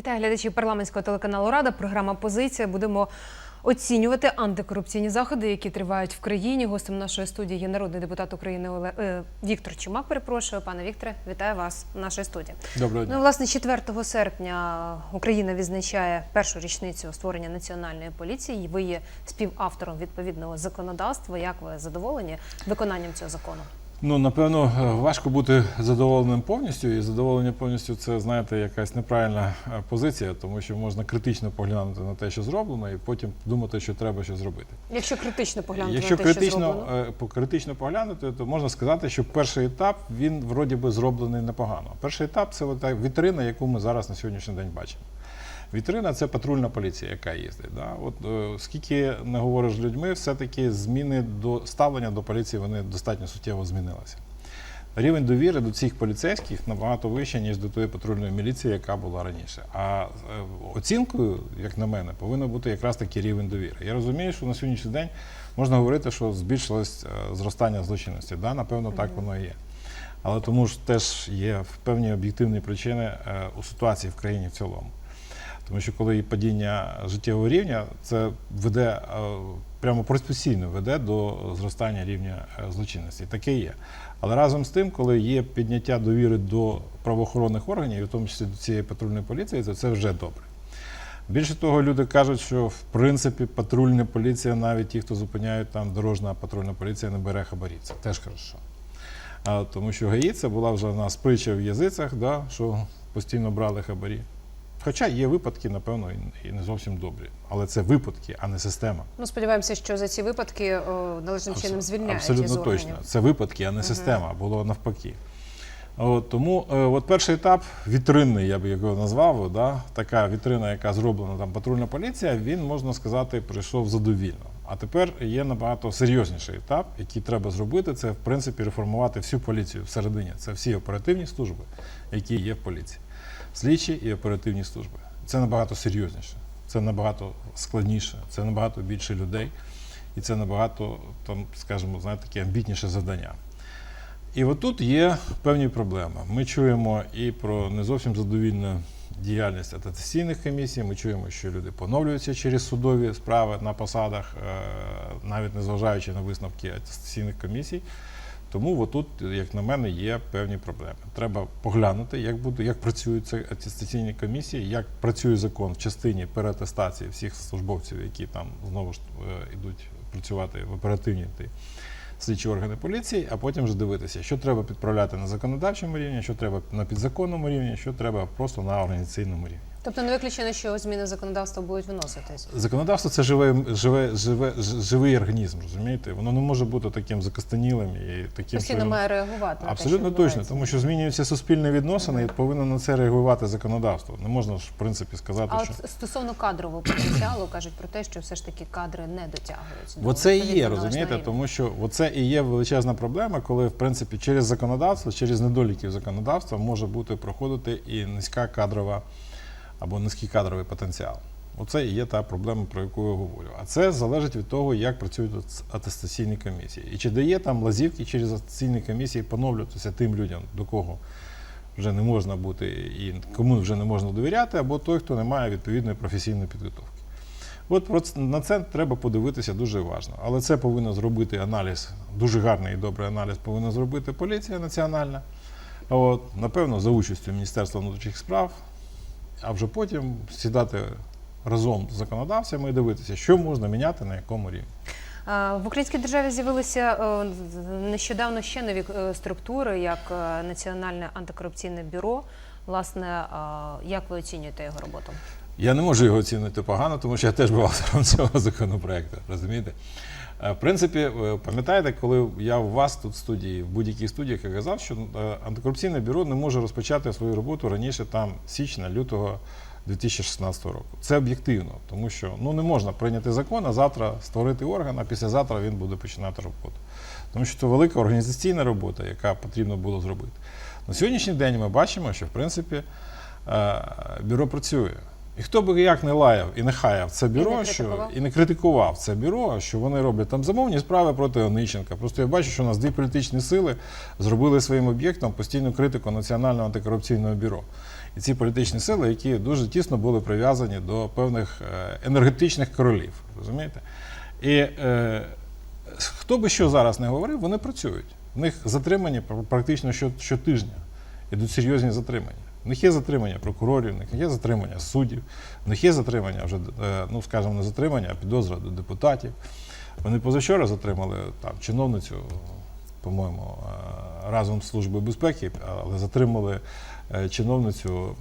Вітаю глядачів парламентського телеканалу Рада. Програма Позиція. Будемо оцінювати антикорупційні заходи, які тривають в країні. Гостем нашої студії є народний депутат України Оле... е, Віктор Чумак. Перепрошую, пане Вікторе, вітаю вас в нашій студії. Доброго Ну, дня. і, власне, 4 серпня Україна відзначає першу річницю створення національної поліції. Ви є співавтором відповідного законодавства. Як ви задоволені виконанням цього закону? Ну напевно е, важко бути задоволеним повністю, і задоволення повністю це знаєте якась неправильна е, позиція, тому що можна критично поглянути на те, що зроблено, і потім думати, що треба щось зробити. Якщо критично поглянути Якщо на те, що зроблено. е, критично поглянути, то можна сказати, що перший етап він вроді би зроблений непогано. Перший етап це ота вітрина, яку ми зараз на сьогоднішній день бачимо. Вітрина це патрульна поліція, яка їздить. Да? От е, скільки не говориш з людьми, все-таки зміни до ставлення до поліції вони достатньо суттєво змінилися. Рівень довіри до цих поліцейських набагато вищий, ніж до тої патрульної міліції, яка була раніше. А е, оцінкою, як на мене, повинен бути якраз таки рівень довіри. Я розумію, що на сьогоднішній день можна говорити, що збільшилось е, зростання злочинності. Да, напевно, так воно і є. Але тому ж теж є певні об'єктивні причини е, у ситуації в країні в цілому. Тому що коли є падіння життєвого рівня, це веде е, прямо пропорційно веде до зростання рівня е, злочинності. Таке є. Але разом з тим, коли є підняття довіри до правоохоронних органів, в тому числі до цієї патрульної поліції, то це вже добре. Більше того, люди кажуть, що в принципі патрульна поліція, навіть ті, хто зупиняють там дорожна патрульна поліція, не бере хабарів. Це теж хорошо. А, тому що ГАІ це була вже в нас притча в язицях, да, що постійно брали хабарі. Хоча є випадки, напевно, і- не зовсім добрі. Але це випадки, а не система. Ну, сподіваємося, що за ці випадки о, належним чином Абсо- звільняють Абсолютно точно. Це випадки, а не система. Було навпаки. От, тому е, от перший етап вітринний, я б його назвав, да, така вітрина, яка зроблена там патрульна поліція, він, можна сказати, пройшов задовільно. А тепер є набагато серйозніший етап, який треба зробити. Це в принципі реформувати всю поліцію всередині. Це всі оперативні служби, які є в поліції, слідчі і оперативні служби. Це набагато серйозніше, це набагато складніше, це набагато більше людей, і це набагато там, скажімо, знаєте, таке амбітніше завдання. І отут є певні проблеми. Ми чуємо і про не зовсім задовільну діяльність атестаційних комісій. Ми чуємо, що люди поновлюються через судові справи на посадах, е, навіть незважаючи на висновки атестаційних комісій. Тому отут, як на мене, є певні проблеми. Треба поглянути, як буде, як працюють ці атестаційні комісії, як працює закон в частині переатестації всіх службовців, які там знову ж е, йдуть працювати в оперативній слідчі органи поліції, а потім вже дивитися, що треба підправляти на законодавчому рівні, що треба на підзаконному рівні, що треба просто на організаційному рівні. Тобто не виключено, що зміни законодавства будуть виноситись. Законодавство це живе, живе, живе, живий організм, розумієте? Воно не може бути таким закостенілим і таким Постійно має реагувати. на те, Абсолютно що точно, тому що змінюються суспільні відносини і повинно на це реагувати законодавство. Не можна ж в принципі сказати, А що от стосовно кадрового потенціалу кажуть про те, що все ж таки кадри не дотягуються. до Оце і є, розумієте, тому що оце і є величезна проблема, коли в принципі через законодавство, через недоліків законодавства може бути проходити і низька кадрова або низький кадровий потенціал. Оце і є та проблема, про яку я говорю. А це залежить від того, як працюють атестаційні комісії. І чи дає там лазівки через атестаційні комісії поновлюватися тим людям, до кого вже не можна бути і кому вже не можна довіряти, або той, хто не має відповідної професійної підготовки. От на це треба подивитися дуже уважно. Але це повинно зробити аналіз, дуже гарний і добрий аналіз повинна зробити поліція національна. От, напевно, за участю Міністерства внутрішніх справ, а вже потім сідати разом з законодавцями і дивитися, що можна міняти на якому рівні. В українській державі з'явилися е, нещодавно ще нові е, структури, як е, Національне антикорупційне бюро. Власне, як ви оцінюєте його роботу? Я не можу його оцінити погано, тому що я теж був автором цього законопроекту. Розумієте? Е, В принципі, е, пам'ятаєте, коли я у вас тут в студії, в будь-якій студії, я казав, що е, антикорупційне бюро не може розпочати свою роботу раніше там січня, лютого 2016 року. Це об'єктивно, тому що ну не можна прийняти закон, а завтра створити орган, а післязавтра він буде починати роботу. Тому що це велика організаційна робота, яка потрібно було зробити. На сьогоднішній день ми бачимо, що в принципі бюро працює. І хто би як не лаяв і не хаяв це бюро, не що і не критикував це бюро, що вони роблять там замовні справи проти Онищенка. Просто я бачу, що у нас дві політичні сили зробили своїм об'єктом постійну критику Національного антикорупційного бюро. І ці політичні сили, які дуже тісно були прив'язані до певних е, енергетичних королів. Розумієте? І е, хто би що зараз не говорив, вони працюють. В них затримання пр- практично щотижня. Ідуть серйозні затримання. В них є затримання прокурорів, в них є затримання суддів, в них є затримання вже, е, ну скажімо, не затримання, а підозра до депутатів. Вони позавчора затримали там чиновницю, по-моєму, е, разом з Службою безпеки, але затримали е, чиновницю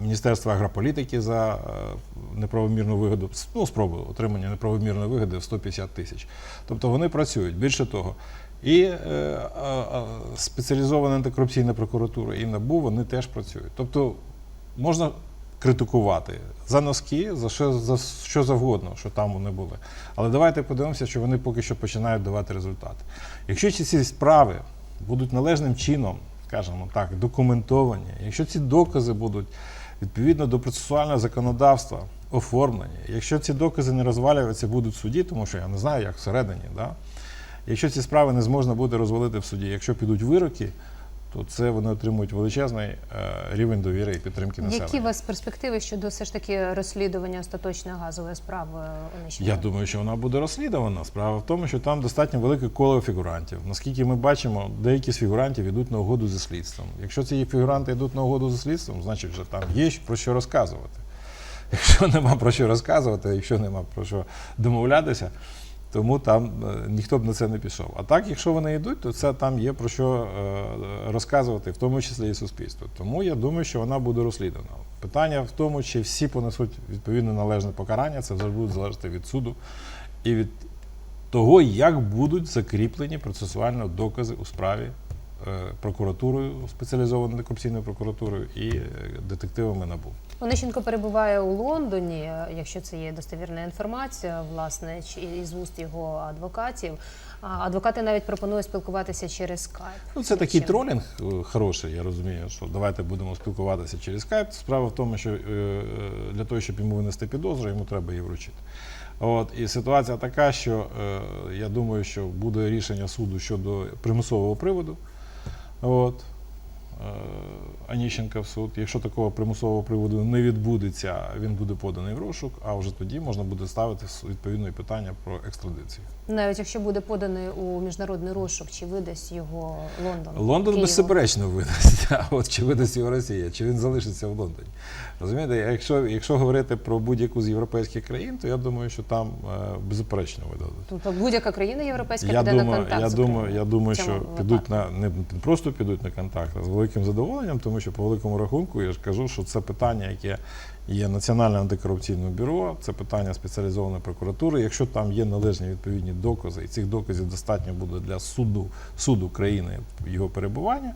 Міністерства агрополітики за е, неправомірну вигоду, ну, спробу отримання неправомірної вигоди в 150 тисяч. Тобто вони працюють. Більше того, і е, а, спеціалізована антикорупційна прокуратура, і НАБУ вони теж працюють. Тобто можна критикувати за носки, за що, за що завгодно, що там вони були. Але давайте подивимося, що вони поки що починають давати результати. Якщо ці справи будуть належним чином, скажімо так, документовані, якщо ці докази будуть відповідно до процесуального законодавства оформлені, якщо ці докази не розвалюються, будуть в суді, тому що я не знаю, як всередині, да? якщо ці справи не зможна буде розвалити в суді, якщо підуть вироки, то це вони отримують величезний е, рівень довіри і підтримки населення. Які у вас перспективи щодо все ж таки розслідування остаточної газової справи? Я думаю, що вона буде розслідувана. Справа в тому, що там достатньо велике коло фігурантів. Наскільки ми бачимо, деякі з фігурантів йдуть на угоду зі слідством. Якщо ці фігуранти йдуть на угоду зі слідством, значить вже там є про що розказувати. Якщо нема про що розказувати, якщо нема про що домовлятися, тому там е, ніхто б на це не пішов. А так, якщо вони йдуть, то це там є про що е, розказувати, в тому числі і суспільству. Тому я думаю, що вона буде розслідувана. Питання в тому, чи всі понесуть відповідне належне покарання, це завжди буде залежати від суду і від того, як будуть закріплені процесуально докази у справі прокуратурою, спеціалізованою антикорупційною прокуратурою і е, детективами НАБУ. Онищенко перебуває у Лондоні, е, якщо це є достовірна інформація, власне, чи із уст його адвокатів. А Адвокати навіть пропонують спілкуватися через скайп. Ну, це такий тролінг е, хороший, я розумію, що давайте будемо спілкуватися через скайп. Справа в тому, що е, е, для того, щоб йому винести підозру, йому треба її вручити. От, і ситуація така, що е, я думаю, що буде рішення суду щодо примусового приводу. От, е, Аніщенка в суд. Якщо такого примусового приводу не відбудеться, він буде поданий в розшук, а вже тоді можна буде ставити відповідне питання про екстрадицію. Навіть якщо буде поданий у міжнародний розшук, чи видасть його Лондон? Лондон Києву? беззаперечно видасть. А от чи видасть його Росія, чи він залишиться в Лондоні? Розумієте, якщо, якщо говорити про будь-яку з європейських країн, то я думаю, що там е, беззаперечно видадуть. Тобто будь-яка країна європейська Я піде на контакт. я думаю, я думаю, що підуть на не просто підуть на контакт, а з великим задоволенням, тому що по великому рахунку я ж кажу, що це питання, яке є Національне антикорупційне бюро, це питання спеціалізованої прокуратури. Якщо там є належні відповідні докази, і цих доказів достатньо буде для суду суду країни його перебування.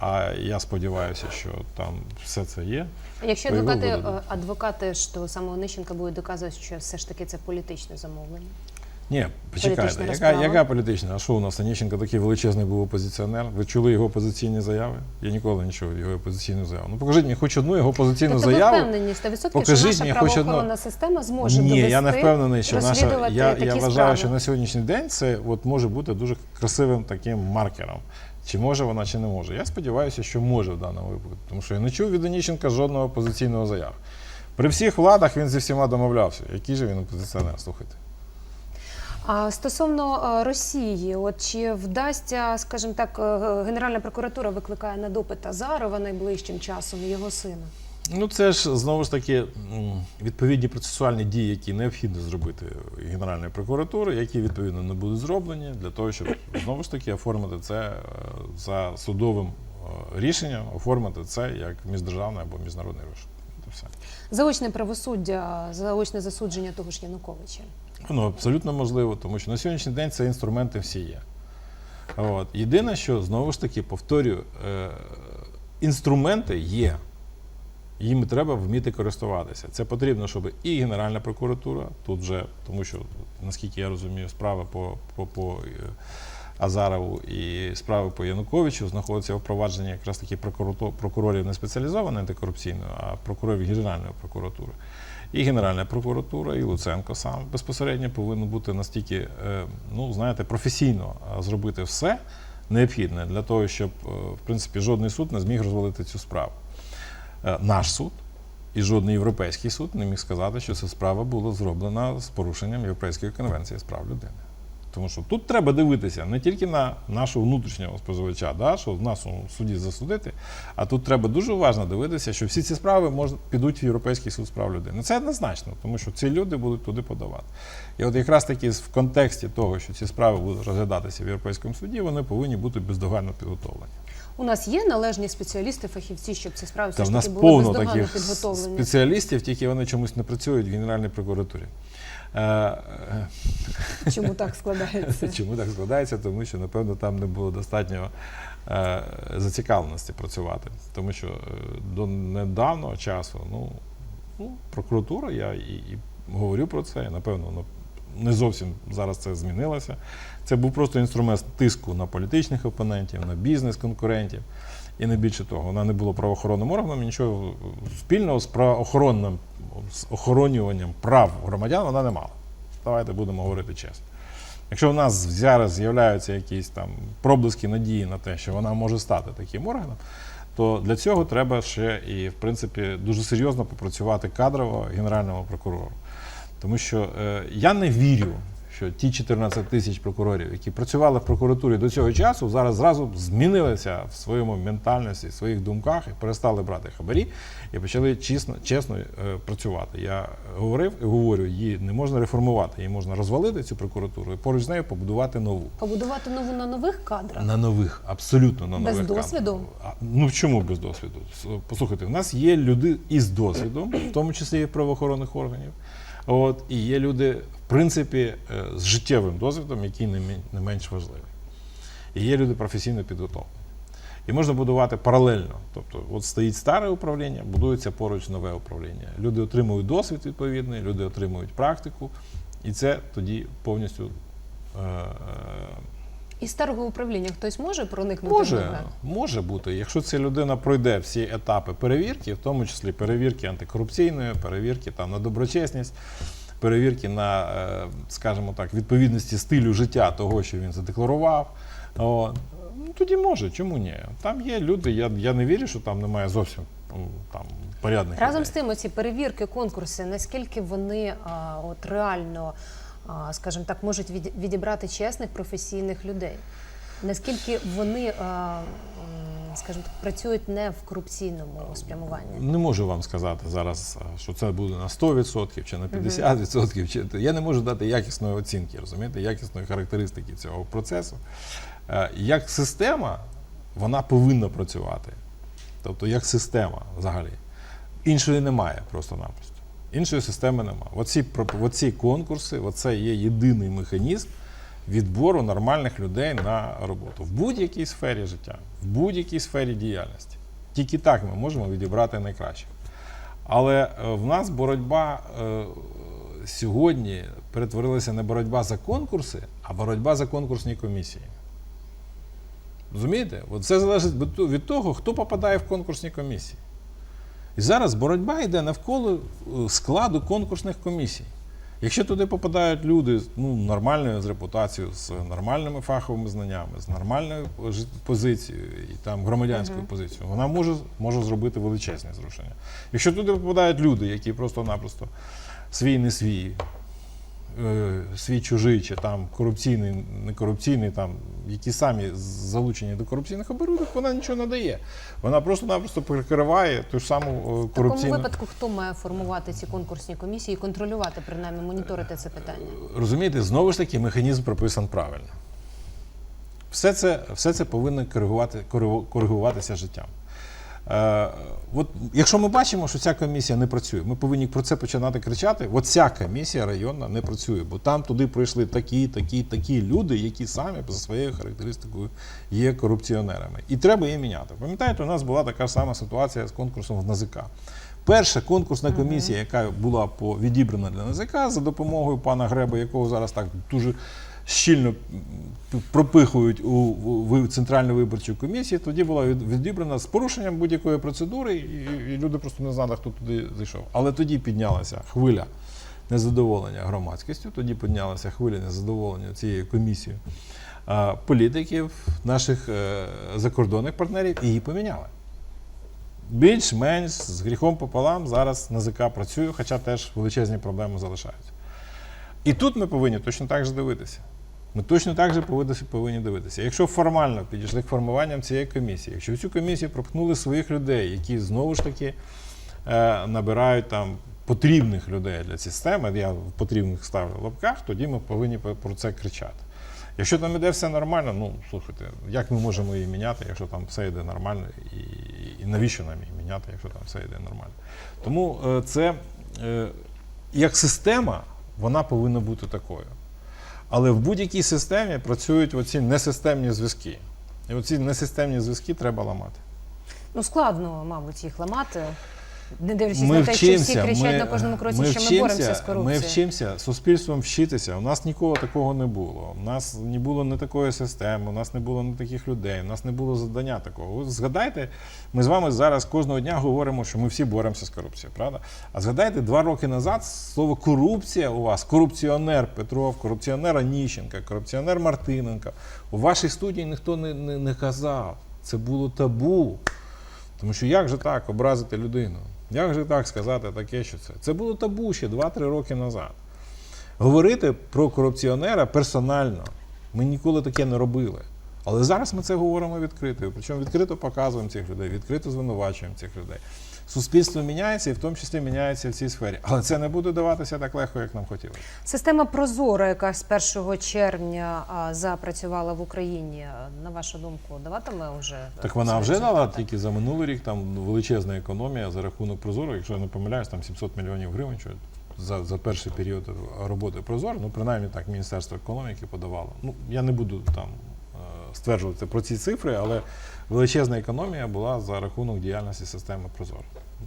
А я сподіваюся, що там все це є. Якщо адвокати, е, адвокати того самого Онищенка будуть доказувати, що все ж таки це політичне замовлення. Ні, почекайте, яка, яка політична? А що у нас Аніщенко такий величезний був опозиціонер? Ви чули його опозиційні заяви? Я ніколи не чув його опозиційну заяву. Ну покажіть мені хоч одну його опозиційну Тобто ви заяву. впевнені 100%, Покажіть що наша правоохоронна одну- система зможе Ні, довести, я не впевнений, що наша я, я вважаю, справи. що на сьогоднішній день це от може бути дуже красивим таким маркером. Чи може вона, чи не може. Я сподіваюся, що може в даному випадку, тому що я не чув від Оніщенка жодного опозиційного заяви. При всіх владах він зі всіма домовлявся. Який же він опозиціонер, слухайте. А стосовно е, Росії, от чи вдасться, скажімо так, е, Генеральна прокуратура викликає на допит Азарова найближчим часом і його сина? Ну, це ж знову ж таки відповідні процесуальні дії, які необхідно зробити Генеральної прокуратури, які відповідно не будуть зроблені для того, щоб знову ж таки оформити це е, за судовим рішенням, оформити це як міждержавний або міжнародний розшук. Це все. Заочне правосуддя, заочне засудження того ж Януковича. Воно абсолютно можливо, тому що на сьогоднішній день це інструменти всі є. От. Єдине, що знову ж таки повторюю, е, інструменти є. Їм треба вміти користуватися. Це потрібно, щоб і Генеральна прокуратура, тут вже, тому що, наскільки я розумію, справа по, по, по е, Азарову і справи по Януковичу знаходяться у провадженні якраз таки прокурорів не спеціалізованої антикорупційної, а прокурорів Генеральної прокуратури. І Генеральна прокуратура, і Луценко сам безпосередньо повинен бути настільки, е, ну знаєте, професійно е, зробити все необхідне для того, щоб е, в принципі жодний суд не зміг розвалити цю справу. наш суд і жодний європейський суд не міг сказати, що ця справа була зроблена з порушенням Європейської конвенції з прав людини. Тому що тут треба дивитися не тільки на нашого внутрішнього споживача, да, що в нас у суді засудити, а тут треба дуже уважно дивитися, що всі ці справи мож, підуть в Європейський суд з прав людини. Це однозначно, тому що ці люди будуть туди подавати. І от якраз таки в контексті того, що ці справи будуть розглядатися в Європейському суді, вони повинні бути бездоганно підготовлені. У нас є належні спеціалісти, фахівці, щоб ці справи все ж таки були повно таких підготовлені. спеціалістів, тільки вони чомусь не працюють в Генеральній прокуратурі. Е, е, Чому так складається? Чому так складається? Тому що, напевно, там не було достатньо е, зацікавленості працювати. Тому що до недавнього часу, ну, ну прокуратура, я і, і говорю про це, і, напевно, воно не зовсім зараз це змінилося. Це був просто інструмент тиску на політичних опонентів, на бізнес-конкурентів. І не більше того, вона не була правоохоронним органом, нічого спільного з правоохоронним з охоронюванням прав громадян вона не мала. Давайте будемо говорити чесно. Якщо в нас зараз з'являються якісь там проблиски надії на те, що вона може стати таким органом, то для цього треба ще і, в принципі, дуже серйозно попрацювати кадрово генеральному прокурору. Тому що е, я не вірю, що ті 14 тисяч прокурорів, які працювали в прокуратурі до цього часу, зараз зразу змінилися в своєму ментальності, в своїх думках і перестали брати хабарі і почали чесно, чесно е, працювати. Я говорив і говорю, її не можна реформувати, її можна розвалити цю прокуратуру і поруч з нею побудувати нову. Побудувати нову на нових кадрах. На нових, абсолютно на Без нових досвіду? кадрах. А, Ну чому без досвіду? Послухайте, в нас є люди із досвідом, в тому числі і правоохоронних органів. От, і є люди, в принципі, е, з життєвим досвідом, який не менш важливий. І є люди професійно підготовлені. І можна будувати паралельно. Тобто, от стоїть старе управління, будується поруч нове управління. Люди отримують досвід відповідний, люди отримують практику, і це тоді повністю. е, е, Із старого управління хтось може проникнути в Може, може бути. Якщо ця людина пройде всі етапи перевірки, в тому числі перевірки антикорупційної, перевірки там, на доброчесність, перевірки на, е, скажімо так, відповідності стилю життя того, що він задекларував. О, ну, тоді може, чому ні? Там є люди, я, я не вірю, що там немає зовсім там, порядних Разом людей. з тим, оці перевірки, конкурси, наскільки вони а, от реально, скажімо так, можуть від- відібрати чесних професійних людей? Наскільки вони, скажімо так, працюють не в корупційному спрямуванні? Не можу вам сказати зараз, що це буде на 100% чи на 50%. Чи... Я не можу дати якісної оцінки, розумієте, якісної характеристики цього процесу. Е, Як система, вона повинна працювати. Тобто, як система взагалі. Іншої немає просто-напросто. Іншої системи немає. Оці, оці конкурси, оце є єдиний механізм відбору нормальних людей на роботу в будь-якій сфері життя, в будь-якій сфері діяльності. Тільки так ми можемо відібрати найкращих. Але е, в нас боротьба е, сьогодні перетворилася не боротьба за конкурси, а боротьба за конкурсні комісії. Розумієте? Це залежить від того, хто попадає в конкурсні комісії. І зараз боротьба йде навколо е, складу конкурсних комісій. Якщо туди попадають люди з, ну, нормальною з репутацією, з нормальними фаховими знаннями, з нормальною позицією і там громадянською позицією, вона може, може зробити величезне зрушення. Якщо туди попадають люди, які просто-напросто свій не свій, свій чужий, чи там корупційний, не корупційний, там, які самі залучені до корупційних оборудок, вона нічого не дає. Вона просто-напросто прикриває ту ж саму е, В такому випадку хто має формувати ці конкурсні комісії і контролювати, принаймні моніторити це питання? Розумієте, знову ж таки, механізм прописан правильно. Все це, все це повинно коригувати, коригу- коригуватися життям. Е, от, якщо ми бачимо, що ця комісія не працює, ми повинні про це починати кричати. От ця комісія районна не працює, бо там туди прийшли такі, такі, такі люди, які самі за своєю характеристикою є корупціонерами. І треба її міняти. Пам'ятаєте, у нас була така сама ситуація з конкурсом в НАЗК. Перша конкурсна комісія, яка була відібрана для НАЗК за допомогою пана Греба, якого зараз так дуже щільно пропихують у, центральну виборчу комісію, тоді була відібрана з порушенням будь-якої процедури, і, люди просто не знали, хто туди зайшов. Але тоді піднялася хвиля незадоволення громадськістю, тоді піднялася хвиля незадоволення цією комісією політиків, наших е, закордонних партнерів, і її поміняли. більш-менш з гріхом пополам зараз НАЗК працює, хоча теж величезні проблеми залишаються. І тут ми повинні точно так же дивитися. Ми точно так же повинні, дивитися. Якщо формально підійшли к формуванням цієї комісії, якщо в цю комісію пропхнули своїх людей, які знову ж таки е, набирають там потрібних людей для системи, я потрібних ставлю в лапках, тоді ми повинні про це кричати. Якщо там іде все нормально, ну слухайте, як ми можемо її міняти, якщо там все йде нормально, і, і навіщо нам її міняти, якщо там все йде нормально? Тому е, це е, як система, вона повинна бути такою. Але в будь-якій системі працюють оці несистемні зв'язки. І оці несистемні зв'язки треба ламати. Ну, складно, мабуть, їх ламати. Не дивлячись Ми на те, що всі кричать ми, на кожному кроці, ми що ми боремося з корупцією. Ми вчимося суспільством вчитися. У нас ніколи такого не було. У нас не було не такої системи, у нас не було не таких людей, у нас не було завдання такого. От згадайте, ми з вами зараз кожного дня говоримо, що ми всі боремося з корупцією, правда? А згадайте, два роки назад слово корупція у вас, корупціонер Петров, корупціонер Аніщенка, корупціонер Мартиненко. У вашій студії ніхто не, не, не казав. Це було табу. Тому що як же так образити людину? Як же так сказати таке, що це? Це було табу ще 2-3 роки назад. Говорити про корупціонера персонально. Ми ніколи таке не робили. Але зараз ми це говоримо відкрито. Причому відкрито показуємо цих людей, відкрито звинувачуємо цих людей. Суспільство міняється і в тому числі міняється в цій сфері. Але це не буде даватися так легко, як нам хотілося. Система Прозоро, яка з 1 червня запрацювала в Україні, на вашу думку, даватиме вже Так вона вже дала тільки за минулий рік там величезна економія за рахунок Прозоро, якщо я не помиляюсь, там 700 мільйонів гривень що за, за перший період роботи Прозоро. Ну, принаймні так Міністерство економіки подавало. Ну, я не буду там е, стверджувати про ці цифри, але величезна економія була за рахунок діяльності системи Прозоро.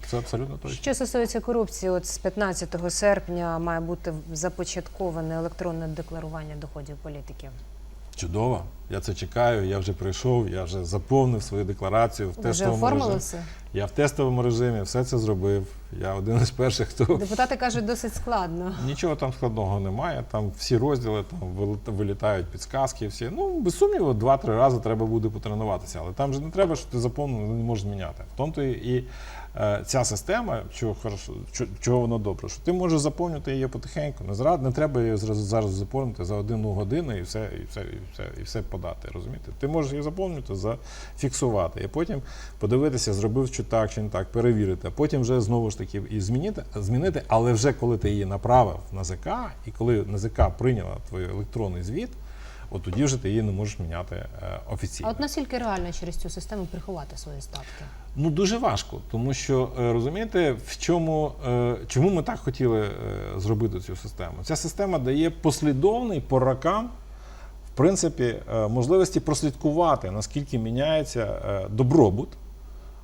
Це абсолютно точно. Що стосується корупції, от з 15 серпня має бути започатковане електронне декларування доходів політиків. Чудово. Я це чекаю. Я вже прийшов, я вже заповнив свою декларацію в вже тестовому режимі. все? Я в тестовому режимі все це зробив. Я один із перших, хто Депутати кажуть, досить складно. Нічого там складного немає. Там всі розділи там вилітають підсказки. Всі ну без сумніву, два-три рази треба буде потренуватися. Але там же не треба, що ти заповнив, не можеш зміняти. В тому і, ця система, чого хорошо, чого воно добре, що ти можеш заповнювати її потихеньку. Не зра- не треба її зараз заповнити за одну годину і все, і все, і все, і все подати. Розумієте? Ти можеш її заповнити, зафіксувати, і потім подивитися, зробив чи так, чи не так, перевірити, а потім вже знову ж таки і змінити, змінити, але вже коли ти її направив на ЗК, і коли НАЗК прийняла твій електронний звіт, от тоді вже ти її не можеш міняти е, А офіційно. от наскільки реально через цю систему приховати свої статки? Ну дуже важко, тому що е, розумієте, в чому е, чому ми так хотіли зробити цю систему? Ця система дає послідовний по рокам, в принципі, можливості прослідкувати, наскільки міняється добробут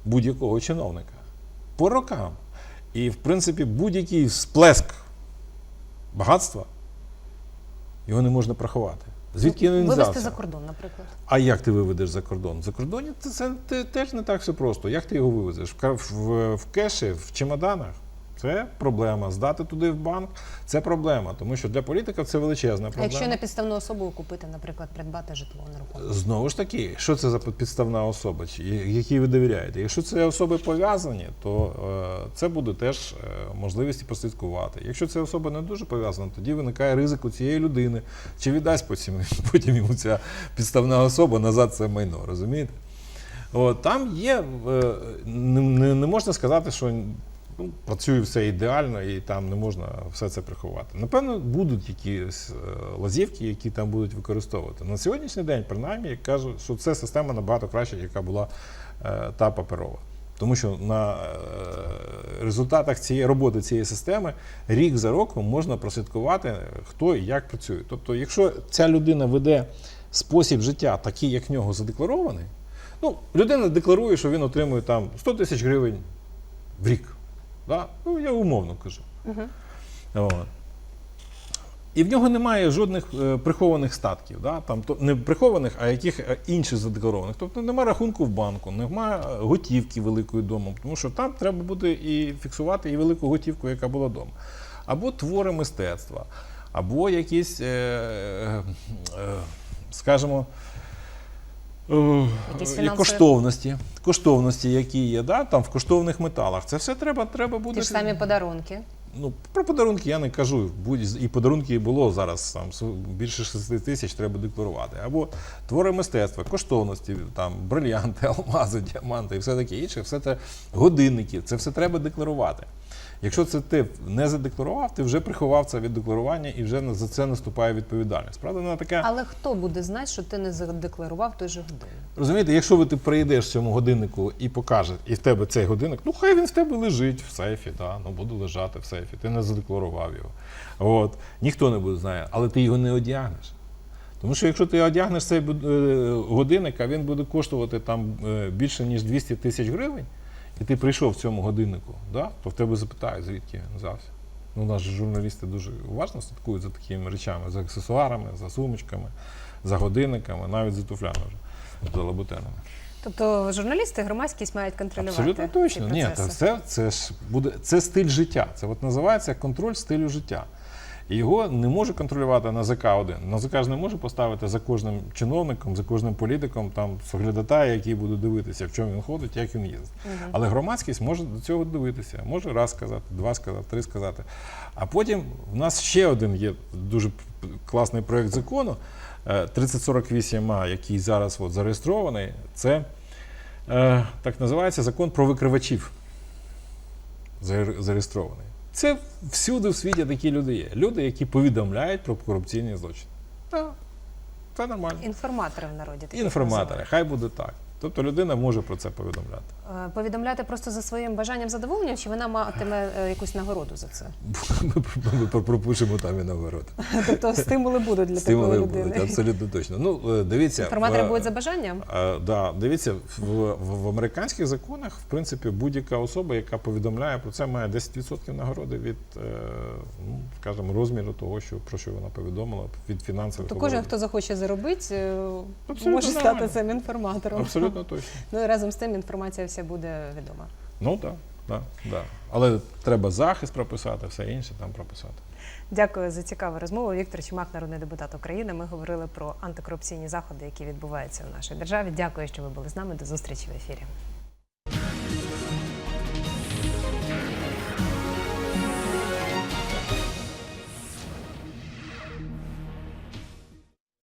будь-якого чиновника. По рокам. І, в принципі, будь-який сплеск багатства його не можна прахувати. Звідки він Вивезти взявся? за кордон, наприклад. А як ти виведеш за кордон? За кордоні це, це, це теж не так все просто. Як ти його вивезеш? В, в, в кеші, в чемоданах? Це проблема. Здати туди в банк це проблема, тому що для політика це величезна А проблема. якщо на підставну особу купити, наприклад, придбати житло нерухоме? Знову ж таки, що це за підставна особа, якій ви довіряєте? Якщо це особи пов'язані, то е, це буде теж е, можливість і прослідкувати. Якщо це особа не дуже пов'язана, тоді виникає ризик у цієї людини, чи віддасть потім, потім йому ця підставна особа назад це майно, розумієте? От, там є, е, не, не, не можна сказати, що ну, працює все ідеально і там не можна все це приховати. Напевно, будуть якісь е, лазівки, які там будуть використовувати. На сьогоднішній день, принаймні, я кажу, що це система набагато краща, яка була е, та паперова. Тому що на е, результатах цієї роботи цієї системи рік за роком можна прослідкувати, хто і як працює. Тобто, якщо ця людина веде спосіб життя такий, як в нього задекларований, ну, людина декларує, що він отримує там 100 тисяч гривень в рік. Да? Ну, я умовно кажу. От. І в нього немає жодних е, прихованих статків, да? там, то, не прихованих, а яких е, інших задекларованих. Тобто немає рахунку в банку, немає е, готівки великої вдома, тому що там треба буде і фіксувати і велику готівку, яка була вдома. Або твори мистецтва, або якісь, е, е, е, скажімо, і коштовності, коштовності, які є, да, там в коштовних металах. Це все треба, треба буде. Ті ж самі подарунки. Ну, про подарунки я не кажу. Будь і подарунки було зараз там більше 6 тисяч треба декларувати. Або твори мистецтва, коштовності, там брильянти, алмази, діаманти і все таке інше, все це годинники, це все треба декларувати. Якщо це ти не задекларував, ти вже приховав це від декларування і вже за це наступає відповідальність. Правда, вона така. Але хто буде знати, що ти не задекларував той же годин? Розумієте, якщо ви ти прийдеш цьому годиннику і покажеш, і в тебе цей годинник, ну хай він в тебе лежить в сейфі, да, ну буде лежати в сейфі, ти не задекларував його. От. Ніхто не буде знає, але ти його не одягнеш. Тому що якщо ти одягнеш цей е, годинник, а він буде коштувати там е, більше, ніж 200 тисяч гривень, і ти прийшов в цьому годиннику, да, то в тебе запитають, звідки взявся. Ну, у нас же журналісти дуже уважно слідкують за такими речами, за аксесуарами, за сумочками, за годинниками, навіть за туфлями вже, за лабутенами. Тобто журналісти, громадськість мають контролювати. Абсолютно точно. ці Ні, це процеси. це ж буде це стиль життя. Це от називається контроль стилю життя. І його не може контролювати НАЗК один. НАЗК ж не може поставити за кожним чиновником, за кожним політиком там соглядатая, який буде дивитися, в чому він ходить, як він їздить. Але громадськість може до цього дивитися. Може раз сказати, два сказати, три сказати. А потім в нас ще один є дуже класний проєкт закону е, 3048А, який зараз от зареєстрований. Це е, так називається закон про викривачів. Зареєстрований. Це всюди в світі такі люди є. Люди, які повідомляють про корупційні злочини. Так, це нормально. Інформатори в народі. такі. Інформатори, хай буде так. Тобто людина може про це повідомляти. Е, Повідомляти просто за своїм бажанням задоволенням, чи вона матиме е, якусь нагороду за це? Ми, пропишемо там і наоборот. Тобто стимули будуть для Стимули такої будуть, абсолютно точно. Ну, е, дивіться, Інформатори будуть за бажанням? Да, дивіться, в, в, в американських законах, в принципі, будь-яка особа, яка повідомляє про це, має 10% нагороди від, ну, скажімо, розміру того, що, про що вона повідомила, від фінансових То кожен, хто захоче заробити, Абсолютно може стати цим інформатором. Абсолютно точно. Ну і разом з тим інформація вся буде відома. Ну так, да, да. але треба захист прописати, все інше там прописати. Дякую за цікаву розмову. Віктор Чумак, народний депутат України. Ми говорили про антикорупційні заходи, які відбуваються в нашій державі. Дякую, що ви були з нами. До зустрічі в ефірі.